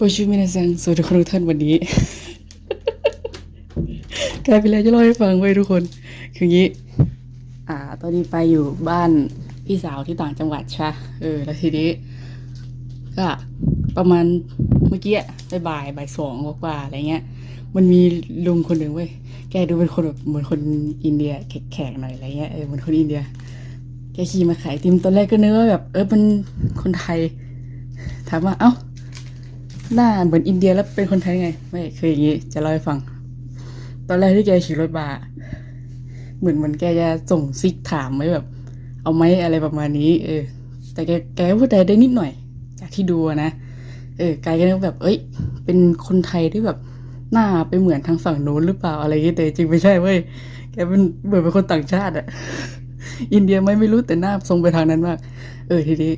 โปรชูมินาซังสวัสดีทุกท่านวันนี้กลายเป็นแล้วจะเล่าให้ฟังไว้ทุกคน คืออย่างนี้ อ่า ตอนนี้ไปอยู่บ้านพี่สาวที่ต่างจังหวัดใช่เออ แล้วทีนี้ ก็ประมาณเมื่อกี้อะบ่ายบ่ายสองกว่าอะไรเงี้ย มันมีลุงคนหนึ่งเว้ย แกดูเป็นคนแบบเหมือนคนอินเดียแขกๆหน่อยอะไรเงี้ย เออ เหมือนคนอินเดีย แกขี่มาขายติมตอนแรกก็นึกว่าแบบ เออ เป็นคนไทย ถามว่า เอ้า หน้าเหมือนอินเดียแล้วเป็นคนไทยไง ไม่เคือย่างงี้ จะเล่าให้ฟัง ตอนแรกที่แกขี่รถมาเหมือนเหมือนแกจะส่งซิกถามไว้แบบ เอาไหมอะไรประมาณนี้ เออ แต่แกแกพูดไทยได้นิดหน่อย จากที่ดูนะเออกายก็นึกแบบ เอ้ย เป็นคนไทยที่แบบหน้าไปเหมือนทางฝั่งโน้นหรือเปล่าอะไรอย่างเงี้ยแต่จริงไม่ใช่เว้ยแกเป็นเหมือนเป็นคนต่างชาติอะอินเดียไม่ไม่รู้แต่หน้าทรงไปทางนั้นมาก เออทีนี้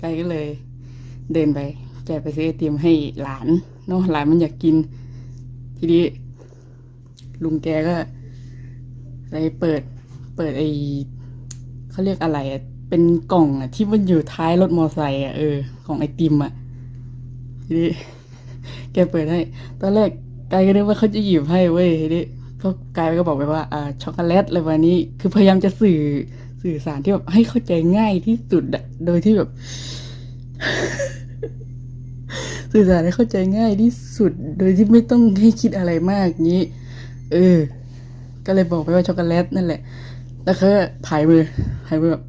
ไกายก็เลย เดินไป แกไปซื้อไอติมให้หลานเนาะหลานมันอยากกิน ทีนี้ ลุงแกก็เลยเปิด เปิดไอเขาเรียกอะไรอะเป็นกล่องอะที่มันอยู่ท้ายรถมอไซค์อะเออของไอติมอะทีนี้แกเปิดให้ตอนแรกกายก็นึกว่าเขาจะหยิบให้เว้ยทีนี้ก็กายก็บอกไปว่าอ่าช็อกโกแลตอะไรวันนี้ คือพยายามจะสื่อสื่อสารที่แบบให้เข้าใจง่ายที่สุดอะโดยที่แบบ สื่อสารให้เข้าใจง่ายที่สุด โดยที่ไม่ต้องให้คิดอะไรมากงี้ เออ ก็เลยบอกไปว่าช็อกโกแลตนั่นแหละ แล้วเขาก็ผายมือผายมือแบบ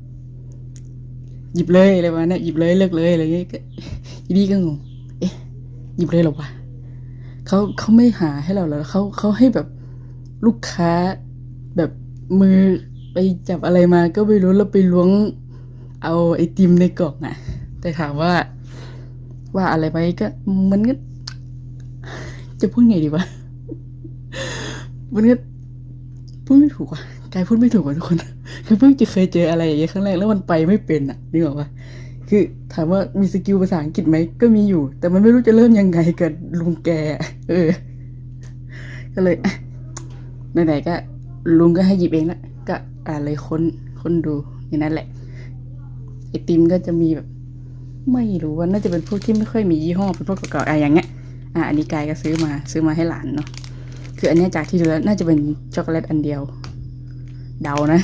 หยิบเลยอะไรประมาเนี้ยหยิบเลยเลือกเลยอะไรเงี้ยก็อีนี่ก็งง เอ๊ะหยิบเลยหรอวะเขาเขาไม่หาให้เราเหรอเขาเขาให้แบบลูกค้าแบบมือไปจับอะไรมาก็ไม่รู้แล้วไปล้วงเอาไอติมในกล่องอะแต่ถามว่า ว่าอะไรไปก็มันก็จะพูดไงดีวะมันก็พูดไม่ถูกว่ะกายพูดไม่ถูกว่ะทุกคน คือเพิ่งจะเคยเจออะไรอย่างเงี้ยครั้งแรกแล้วมันไปไม่เป็นอะนึกออกปะคือถามว่ามีสกิลภาษาอังกฤษไหมก็มีอยู่ แต่มันไม่รู้จะเริ่มยังไงกับลุงแก เออ ก็เลยไหนๆก็ ลุงก็ให้หยิบเองละก็อ่านเลยค้นค้นดูอย่างนั้นแหละไอติมก็จะมีแบบ ไม่รู้ว่าน่าจะเป็นพวกที่ไม่ค่อยมียี่ห้อเป็นพวกเก่าๆอะไรอย่างเงี้ยอะอันนี้กายก็ซื้อมาซื้อมาให้หลานเนาะคืออันเนี้ยจากที่ดูแล้วน่าจะเป็นช็อกโกแลตอันเดียว เดานะ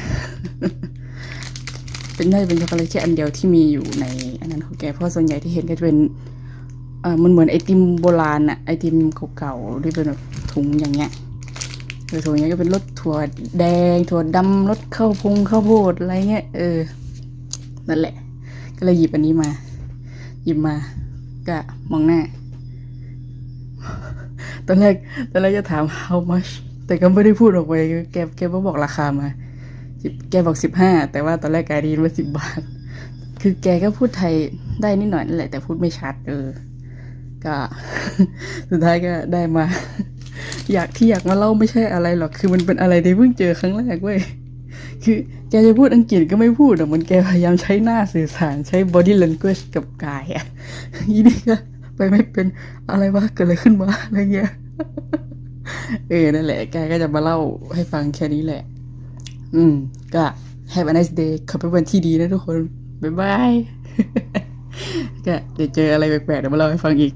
เป็นน่าจะเป็นช็อกโกแลตแค่อันเดียวที่มีอยู่ใน อันนั้นของแกเพราะส่วนใหญ่ที่เห็นก็จะเป็นเออมันเหมือนไอติมโบราณอะไอติมเก่าๆที่เป็นแบบถุงอย่างเงี้ยเออถุงอย่างเงี้ยก็เป็นรสถั่วแดงถั่วดำรสข้าวพงข้าวโพดอะไรเงี้ยเออนั่นแหละ ก็เลยหยิบอันนี้มา หยิบมาก็มองหน้า ตอนแรกตอนแรกจะถาม how much แต่ก็ไม่ได้พูดออกไปแกแกก็บอกราคามาแกบอกสิบห้าแต่ว่าตอนแรกกายได้ยินว่าสิบบาท คือแกก็พูดไทยได้นิดหน่อยนั่นแหละแต่พูดไม่ชัดเออก็สุดท้ายก็ได้มา อยากที่อยากมาเล่าไม่ใช่อะไรหรอก คือมันเป็นอะไรที่เพิ่งเจอครั้งแรกเว้ย คือแกจะพูดอังกฤษก็ไม่พูดอะมันแกพยายามใช้หน้าสื่อสารใช้ body language กับกายอะอีนี่ก็ไปไม่เป็นอะไรวะเกิดอะไรขึ้นวะอะไรเงี้ยเออนั่นแหละแกก็จะมาเล่าให้ฟังแค่นี้แหละ อืม ก็ have a nice day ขอเป็นวันที่ดีนะทุกคน บ๊ายบายก็เดี๋ยวเจออะไรแปลกๆเดี๋ยวมาเล่าให้ฟังอีก